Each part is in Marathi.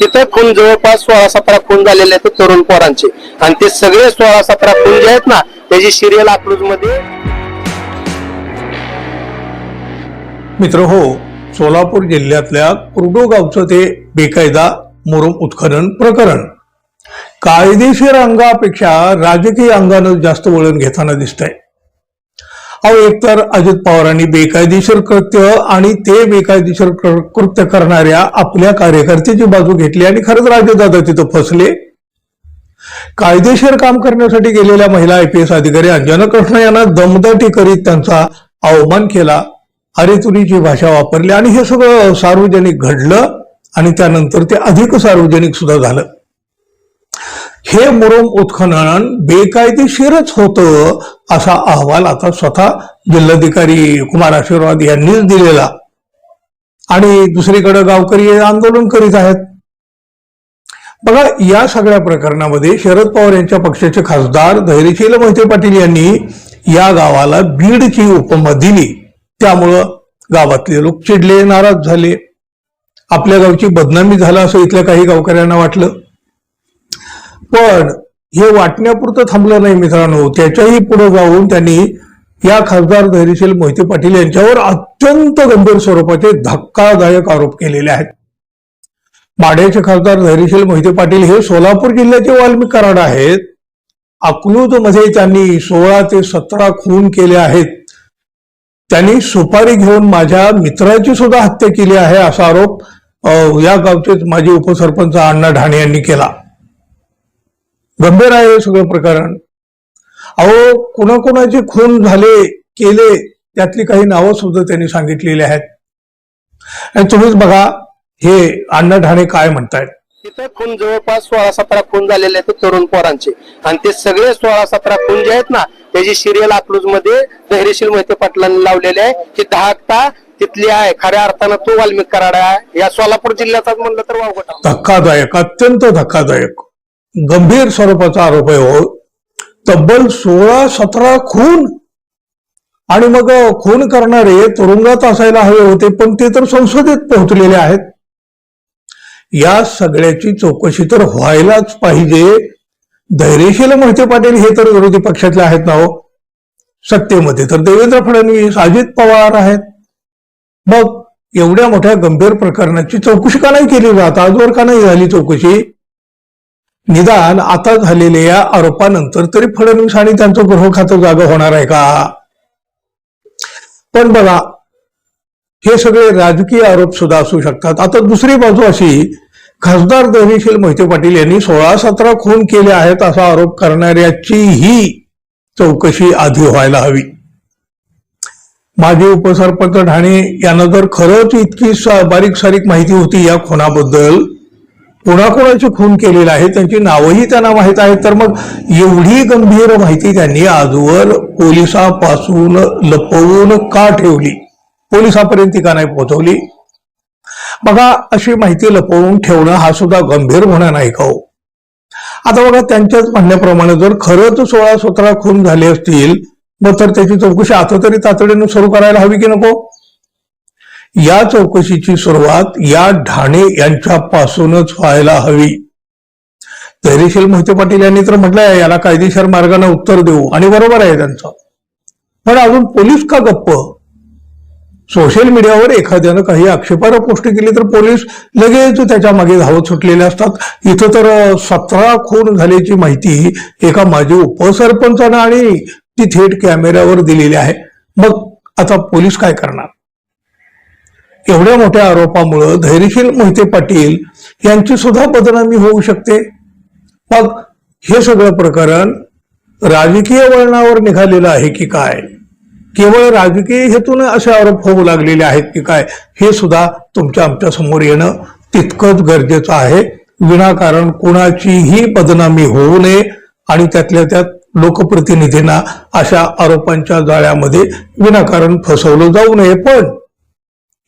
तिथं खून जवळपास सोळा सतरा खून झालेले आहेत तरुण पोरांचे. आणि ते सगळे सोळा सतरा खून जे आहेत ना त्याची सिरियल अकलूजमध्ये मित्र हो सोलापूर जिल्ह्यातल्या कुर्डो गावचं ते बेकायदा मुरुम उत्खनन प्रकरण. कायदेशीर अंगापेक्षा राजकीय अंगानं जास्त वळण घेताना दिसतंय. अहो एकतर अजित पवारांनी बेकायदेशीर कृत्य आणि ते बेकायदेशीर कृत्य करणाऱ्या आपल्या कार्यकर्त्याची बाजू घेतली आणि खरंच राजदादा तिथं फसले. कायदेशीर काम करण्यासाठी गेलेल्या महिला आयपीएस अधिकारी अंजना कृष्ण यांना दमदाटी करीत त्यांचा अवमान केला. अरेतुरीची भाषा वापरली आणि हे सगळं सार्वजनिक घडलं आणि त्यानंतर ते अधिक सार्वजनिक सुद्धा झालं. हे मुरुम उत्खनन बेकायदेशीरच होतं असा अहवाल आता स्वतः जिल्हाधिकारी कुमार आशीर्वाद यांनीच दिलेला. आणि दुसरीकडे गावकरी आंदोलन करीत आहेत. बघा या सगळ्या प्रकरणामध्ये शरद पवार यांच्या पक्षाचे खासदार धैर्यशील मोहिते पाटील यांनी या गावाला बीडची उपमा दिली. त्यामुळं गावातले लोक चिडले नाराज झाले. आपल्या गावची बदनामी झाला असं इथल्या काही गावकऱ्यांना वाटलं. पण हे वाटण्यापुरतं थांबलं नाही मित्रांनो. त्याच्याही पुढे जाऊन त्यांनी या खासदार धैर्यशील मोहिते पाटील यांच्यावर अत्यंत गंभीर स्वरूपाचे धक्कादायक आरोप केलेले आहेत. माढ्याचे खासदार धैर्यशील मोहिते पाटील हे सोलापूर जिल्ह्याचे वाल्मिक कराड आहेत. अकलूजमध्ये त्यांनी सोळा ते सतरा खून केले आहेत. त्यांनी सुपारी घेऊन माझ्या मित्राची सुद्धा हत्या केली आहे असा आरोप या गावचेच माजी उपसरपंच अण्णा ढाणे यांनी केला. गंभीर आहे हे सगळं प्रकरण. अहो कुणाकुणाचे खून झाले केले त्यातली काही नावं सुद्धा त्यांनी सांगितलेली आहेत. आणि तुम्हीच बघा हे अण्णा ढाणे काय म्हणतायत. तिथं खून जवळपास सोळा सतरा खून झालेले आहेत तरुण पोरांचे. आणि ते सगळे सोळा सतरा खून जे आहेत ना त्याची सिरियल अकलूजमध्ये धैर्यशील मोहिते पाटलांनी लावलेले आहे की दहा तिथली आहे खऱ्या अर्थानं तो वाल्मिक कराड आहे. या सोलापूर जिल्ह्याचाच म्हणलं तर वावगट. धक्कादायक अत्यंत धक्कादायक. गंभीर स्वरूपाचा आरोप आहे हो. तब्बल सोळा सतरा खून. आणि मग खून करणारे तुरुंगात असायला हवे होते पण ते तर संसदेत पोहोचलेले आहेत. या सगळ्याची चौकशी तर व्हायलाच पाहिजे. धैर्यशील मोहिते पाटील हे तर विरोधी पक्षातले आहेत ना हो. सत्तेमध्ये तर देवेंद्र फडणवीस अजित पवार आहेत. मग एवढ्या मोठ्या गंभीर प्रकरणाची चौकशी का नाही केली जात? आजवर का नाही झाली चौकशी? निदान आता झालेल्या या आरोपानंतर तरी फडणवीस आणि त्यांचं गृह खातं जागा होणार आहे का? पण बघा हे सगळे राजकीय आरोप सुद्धा असू शकतात. आता दुसरी बाजू अशी खासदार धैर्यशील मोहिते पाटील यांनी सोळा सतरा खून केले आहेत असा आरोप करणाऱ्याचीही चौकशी आधी व्हायला हवी. माजी उपसरपंच ठाणे यांना जर खरंच इतकी बारीक सारीक माहिती होती या खुनाबद्दल कोणाकोणाचे खून केलेले आहे त्यांची नावही त्यांना माहीत आहेत. तर मग एवढी गंभीर माहिती त्यांनी आजवर पोलिसापासून लपवून का ठेवली? पोलिसापर्यंत ती का नाही पोहोचवली? बघा अशी माहिती लपवून ठेवणं हा सुद्धा गंभीर गुन्हा नाही का हो? आता बघा त्यांच्याच म्हणण्याप्रमाणे जर खरंच सोळा सतरा खून झाले असतील मग तर त्याची चौकशी आता तरी तातडीनं सुरू करायला हवी की नको? या चौकशीची सुरुवात या ढाणे यांच्यापासूनच व्हायला हवी. धैर्यशील मोहिते पाटील यांनी तर म्हटलंय याला कायदेशीर मार्गाने उत्तर देऊ. आणि बरोबर आहे त्यांचं. पण अजून पोलीस का गप्प? सोशल मीडियावर एखाद्यानं काही आक्षेपार्ह पोस्ट केली तर पोलीस लगेच त्याच्यामागे धावत सुटलेले असतात. इथं तर सतरा खून झाल्याची माहिती एका माजी उपसरपंचानं आणि ती थेट कॅमेऱ्यावर दिलेली आहे. मग आता पोलीस काय करणार? एवढ्या मोठ्या आरोपामुळं धैर्यशील मोहिते पाटील यांची सुद्धा बदनामी होऊ शकते. मग हे सगळं प्रकरण राजकीय वळणावर निघालेलं आहे की काय? केवळ राजकीय हेतून असे आरोप होऊ लागलेले आहेत की काय? हे सुद्धा तुमच्या आमच्यासमोर येणं तितकंच गरजेचं आहे. विनाकारण कुणाचीही बदनामी होऊ नये आणि त्यातल्या त्यात लोकप्रतिनिधींना अशा आरोपांच्या जाळ्यामध्ये विनाकारण फसवलं जाऊ नये. पण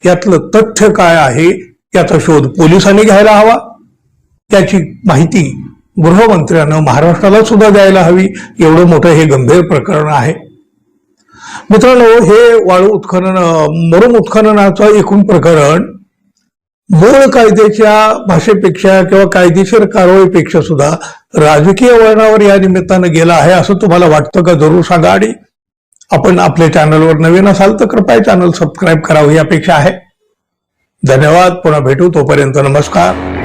यातलं तथ्य काय आहे याचा शोध पोलिसांनी घ्यायला हवा. त्याची माहिती गृहमंत्र्यानं महाराष्ट्राला सुद्धा द्यायला हवी. एवढं मोठं हे गंभीर प्रकरण आहे. मित्रांनो हे वाळू उत्खनन मरुम उत्खननाचं एकूण प्रकरण मूळ कायद्याच्या भाषेपेक्षा किंवा कायदेशीर कारवाईपेक्षा सुद्धा राजकीय वळणावर या निमित्तानं गेला आहे असं तुम्हाला वाटतं का? जरूर सांगा आणि आपण आपल्या चॅनलवर नवीन असाल तर कृपया चॅनल सबस्क्राईब करावं ही अपेक्षा आहे. धन्यवाद. पुन्हा भेटू. तोपर्यंत नमस्कार.